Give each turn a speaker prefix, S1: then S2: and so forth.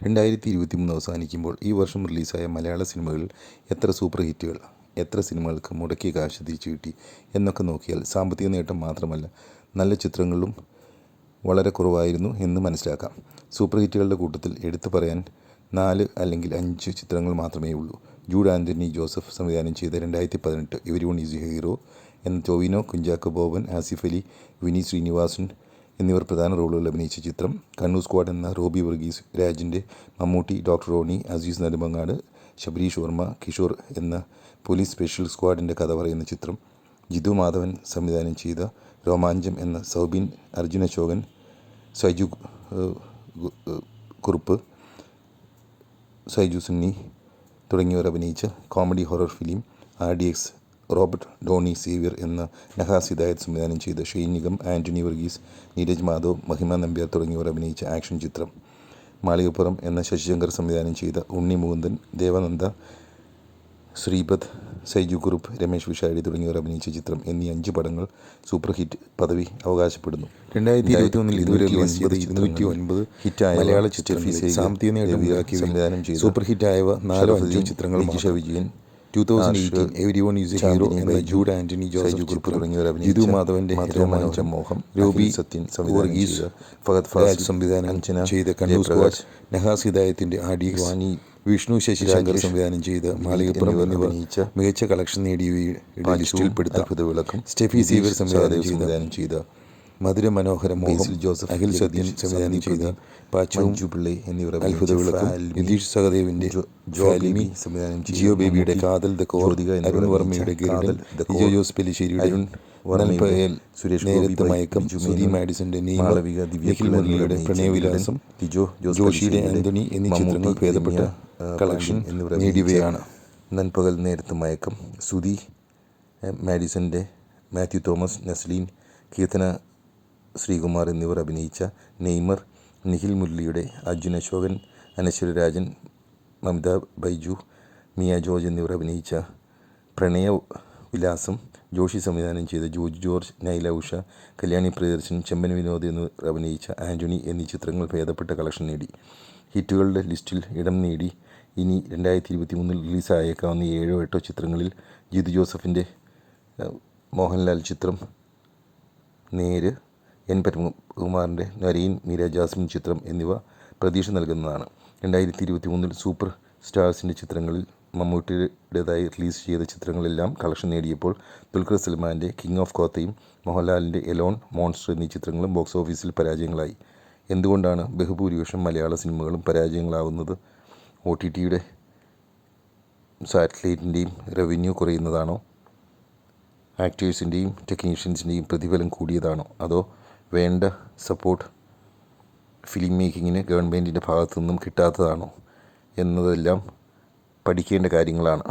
S1: രണ്ടായിരത്തി ഇരുപത്തി മൂന്ന് അവസാനിക്കുമ്പോൾ ഈ വർഷം റിലീസായ മലയാള സിനിമകളിൽ എത്ര സൂപ്പർ ഹിറ്റുകൾ എത്ര സിനിമകൾക്ക് മുടക്കിയ കാശ് തിരിച്ചു കിട്ടി എന്നൊക്കെ നോക്കിയാൽ സാമ്പത്തിക നേട്ടം മാത്രമല്ല നല്ല ചിത്രങ്ങളിലും വളരെ കുറവായിരുന്നു എന്ന് മനസ്സിലാക്കാം. സൂപ്പർ ഹിറ്റുകളുടെ കൂട്ടത്തിൽ എടുത്തു പറയാൻ നാല് അല്ലെങ്കിൽ അഞ്ച് ചിത്രങ്ങൾ മാത്രമേ ഉള്ളൂ. ജൂഡ് ആന്റണി ജോസഫ് സംവിധാനം ചെയ്ത രണ്ടായിരത്തി പതിനെട്ട് എവരി വൺ ഈസ് ഹീറോ എന്ന ടോവിനോ കുഞ്ചാക്കോ ബോബൻ ആസിഫ് അലി വിനി ശ്രീനിവാസൻ എന്നിവർ പ്രധാന റോളുകളിൽ അഭിനയിച്ച ചിത്രം കണ്ണൂർ സ്ക്വാഡ് എന്ന റോബി വർഗീസ് രാജിന്റെ മമ്മൂട്ടി ഡോക്ടർ റോണി അസീസ് നെടുമങ്ങാട് ശബരീഷ് വർമ്മ കിഷോർ എന്ന പോലീസ് സ്പെഷ്യൽ സ്ക്വാഡിന്റെ കഥ പറയുന്ന ചിത്രം ജിതു മാധവൻ സംവിധാനം ചെയ്ത രോമാഞ്ചം എന്ന സൗബിൻ അർജുന അശോകൻ സൈജു കുറുപ്പ് സൈജു സുന്നി തുടങ്ങിയവർ അഭിനയിച്ച comedy horror film R D X Robert Dony Xavier എന്ന നഹാസ് ഹിദായത്ത് സംവിധാനം ചെയ്ത ഷെയ്ൻ നിഗം ആന്റണി വർഗീസ് നീരജ് മാധവ് മഹിമ നമ്പ്യാർ തുടങ്ങിയവർ അഭിനയിച്ച ആക്ഷൻ ചിത്രം. മാളികപ്പുറം എന്ന ശശിശങ്കർ സംവിധാനം ചെയ്ത ഉണ്ണി മുകുന്ദൻ ദേവനന്ദ ശ്രീപദ് സൈജു കുറുപ്പ് രമേശ് വിഷാരി തുടങ്ങിയവർ അഭിനയിച്ച ചിത്രം എന്നീ അഞ്ച് പടങ്ങൾ സൂപ്പർ ഹിറ്റ് പദവി അവകാശപ്പെടുന്നു. രണ്ടായിരത്തി ഇരുപത്തി ഒന്നിൽ ഇതുവരെ ഹിറ്റ് ഇരുന്നൂറ്റി ഒൻപത് ഹിറ്റായ മലയാള ഈടാക്കി സംവിധാനം ചെയ്ത സൂപ്പർ ഹിറ്റായവ നാലോ അഞ്ചോ ചിത്രങ്ങൾ Vijayan two thousand eighteen everyone is hero എന്ന ജൂഡ് ആന്റണി ജോസഫ് ഗ്രൂപ്പ് തുടങ്ങിയവർ ജിതു മാധവന്റെ രോമാഞ്ചം മോഹം രൂപി സത്യൻ വർഗീസ് ഫഹദ് ഫാസ് സംവിധാനം ചെയ്ത കണ്ണൂർ സ്ക്വാഡ് നഹാസ് ഹിദായത്തിന്റെ ആഡി വാണി വിഷ്ണു ശശിശങ്കർ സംവിധാനം ചെയ്ത മാളികപ്പുറം എന്നിവർ മികച്ച കളക്ഷൻ നേടിയ ലിസ്റ്റിൽപ്പെടുത്ത സ്റ്റെഫി സീവർ സംവിധാനം ചെയ്ത മധുര മനോഹര മോഹൻ ജോസഫ് അഖിൽ സദ്യൻ സംവിധാനം ചെയ്ത പാച്ചു പിള്ളை എന്നിവർ അത്ഭുത വിളക്കം നിതീഷ് സഹദേവിന്റെ ജോലിമി സംവിധാനം ജിയോ ബേബിയുടെ കാതൽ ദ കോർദിക അരുൺ വർമ്മയുടെ ഗരുഡൻ ജോസ് പെലിശ്ശേരിയുടെ അരുൺ വർമ്മയിൽ സുരേഷ് നേരത്തെ മയക്കം സുധി മാഡിസന്റെ നീമാളവിക നിഖിൽ മുരളിയുടെ പ്രണയവിലാസം ലിജോ ജോഷിയുടെ ആന്റണി എന്നീ ചിത്രങ്ങൾ ഭേദപ്പെട്ട കളക്ഷൻ നേടിയവയാണ്. നൻപകൽ നേരത്തെ മയക്കം സുധി മാഡിസന്റെ മാത്യു തോമസ് നസ്ലീൻ കീർത്തന ശ്രീകുമാർ എന്നിവർ അഭിനയിച്ച നെയ്മർ നിഖിൽ മുരളിയുടെ അർജുൻ അശോകൻ അനശ്വരരാജൻ മമിത ബൈജു മിയ ജോർജ് എന്നിവർ അഭിനയിച്ച പ്രണയ വിലാസം ജോഷി സംവിധാനം ചെയ്ത ജോജ് ജോർജ് നൈല ഉഷ കല്യാണി പ്രിയദർശൻ ചെമ്പൻ വിനോദ് എന്നിവർ അഭിനയിച്ച ആന്റണി എന്നീ ചിത്രങ്ങൾ ഭേദപ്പെട്ട കളക്ഷൻ നേടി. ഹിറ്റുകളുടെ ലിസ്റ്റിൽ ഇടം നേടി. ഇനി രണ്ടായിരത്തി ഇരുപത്തി മൂന്നിൽ റിലീസായേക്കാവുന്ന ഏഴോ എട്ടോ ചിത്രങ്ങളിൽ ജിതു ജോസഫിന്റെ മോഹൻലാൽ ചിത്രം നേര് എൻ പത്മകുമാറിന്റെ നരീൻ മീര ജാസ്മിൻ ചിത്രം എന്നിവ പ്രതീക്ഷ നൽകുന്നതാണ്. രണ്ടായിരത്തി ഇരുപത്തി മൂന്നിൽ സൂപ്പർ സ്റ്റാർസിന്റെ ചിത്രങ്ങളിൽ മമ്മൂട്ടിയുടേതായി റിലീസ് ചെയ്ത ചിത്രങ്ങളെല്ലാം കളക്ഷൻ നേടിയപ്പോൾ ദുൽഖർ സൽമാന്റെ കിങ് ഓഫ് കോത്തയും മോഹൻലാലിന്റെ എലോൺ മോൺസ്റ്റർ എന്നീ ചിത്രങ്ങളും ബോക്സ് ഓഫീസിൽ പരാജയങ്ങളായി. എന്തുകൊണ്ടാണ് ബഹുഭൂരിപക്ഷം മലയാള സിനിമകളും പരാജയങ്ങളാവുന്നത്? ഒ ടി ടിയുടെ സാറ്റലൈറ്റിന്റെയും റവന്യൂ കുറയുന്നതാണോ? ആക്ടേഴ്സിന്റെയും ടെക്നീഷ്യൻസിന്റെയും പ്രതിഫലം കൂടിയതാണോ? അതോ വേണ്ട സപ്പോർട്ട് ഫിലിം മേക്കിങ്ങിന് ഗവൺമെന്റിന്റെ ഭാഗത്തു നിന്നും കിട്ടാത്തതാണോ എന്നതെല്ലാം പഠിക്കേണ്ട കാര്യങ്ങളാണ്.